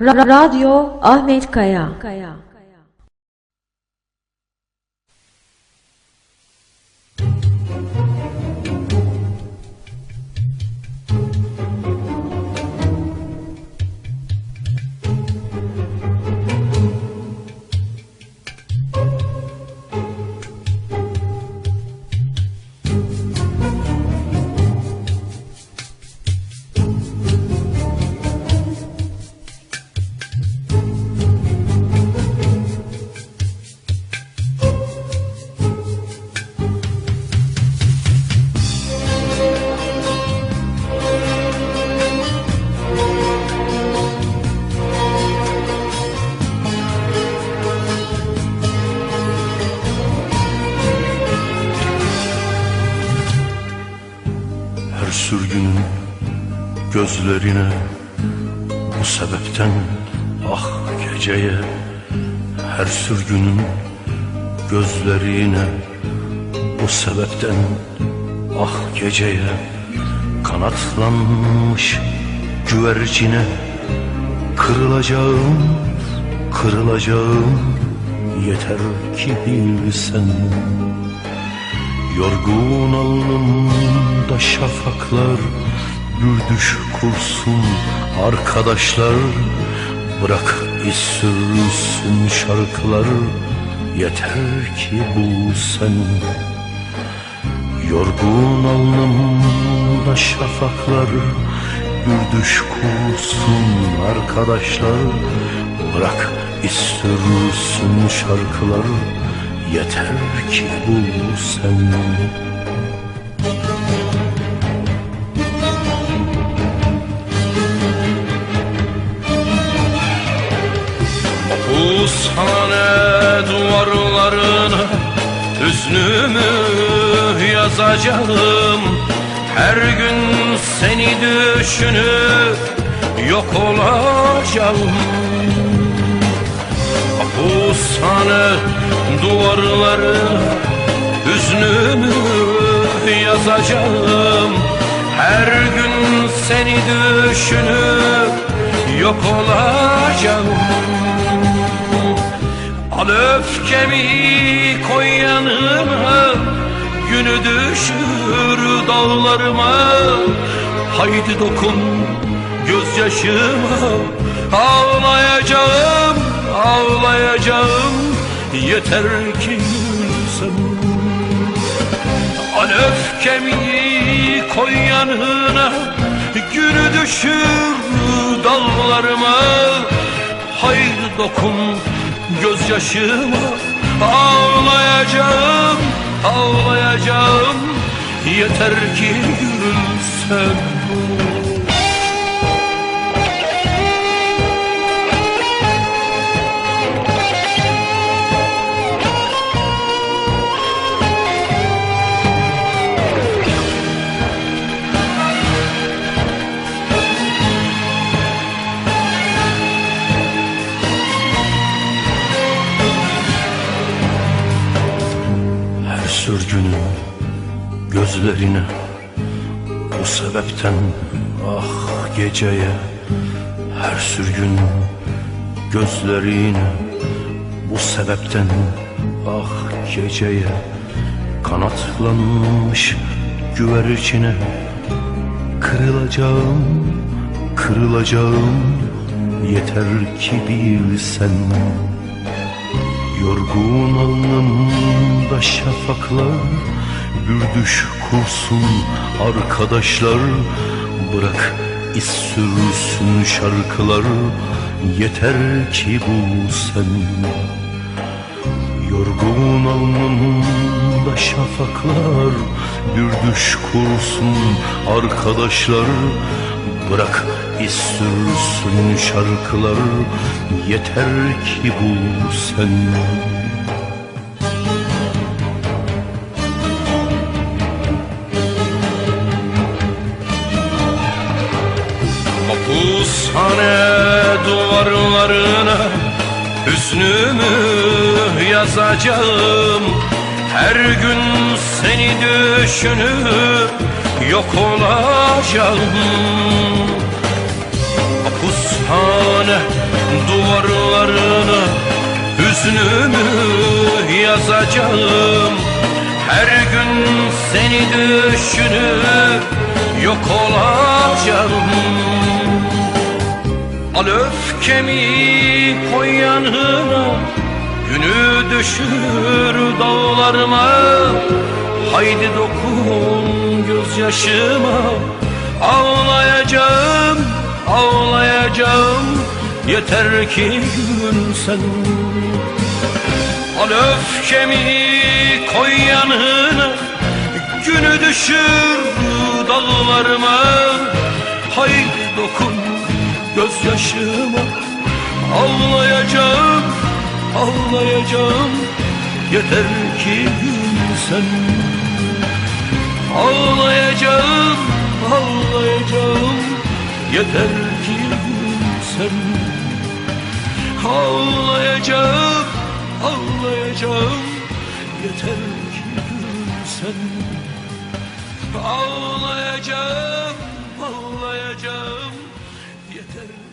Ra- Radyo Ahmet Kaya. Her gözlerine Bu sebepten ah geceye Her sürgünün gözlerine Bu sebepten ah geceye Kanatlanmış güvercine Kırılacağım, kırılacağım Yeter ki bilsen. Yorgun alnımda şafaklar Bürdüş kursun arkadaşlar Bırak sürüsün şarkılar. Yeter ki bu sen. Yorgun alnımda şafaklar Bürdüş kursun arkadaşlar. Bırak sürüsün şarkılar. Yeter ki bu sen Huzhane duvarlarına Hüznümü yazacağım. Her gün seni düşünüp Yok olacağım. Huzhane duvarlarına Hüznümü yazacağım. Her gün seni düşünüp Yok olacağım Al öfkemi koy yanıma Günü düşür dağlarıma. Haydi dokun gözyaşıma Ağlayacağım, ağlayacağım. Yeter ki gülsem Al öfkemi koy yanına Günü düşür dallarıma Haydi dokun gözyaşıma Ağlayacağım, ağlayacağım. Yeter ki gülsem sürgünün gözlerine Bu sebepten ah geceye Her sürgün gözlerine Bu sebepten ah geceye Kanatlanmış güvercine Kırılacağım, kırılacağım. Yeter ki bilsen Yorgun alnımda şafaklar Bürdüş kursun arkadaşlar. Bırak iz sürüsün şarkılar Yeter ki bu sen. Yorgun alnımda şafaklar Bürdüş kursun arkadaşlar Bırak iz sürsün şarkılar Yeter ki bu sen Hapishane duvarlarına Hüznümü yazacağım. Her gün seni düşünüp Yok olacağım duvarlarına Hüznümü yazacağım. Her gün seni düşünüp yok olacağım. Al öfkemi koy yanına Günü düşür dağlarıma. Haydi dokun gözyaşıma Ağlayacağım, ağlayacağım Yeter ki gülsen Al öfkemi koy yanına. Günü düşür dağlarıma Haydi dokun gözyaşıma. Ağlayacağım, ağlayacağım. Yeter ki gülsen Ağlayacağım, ağlayacağım. Yeter gülsen Ağlayacağım, ağlayacağım. Yeter ki gülsen. Ağlayacağım, ağlayacağım. Yeter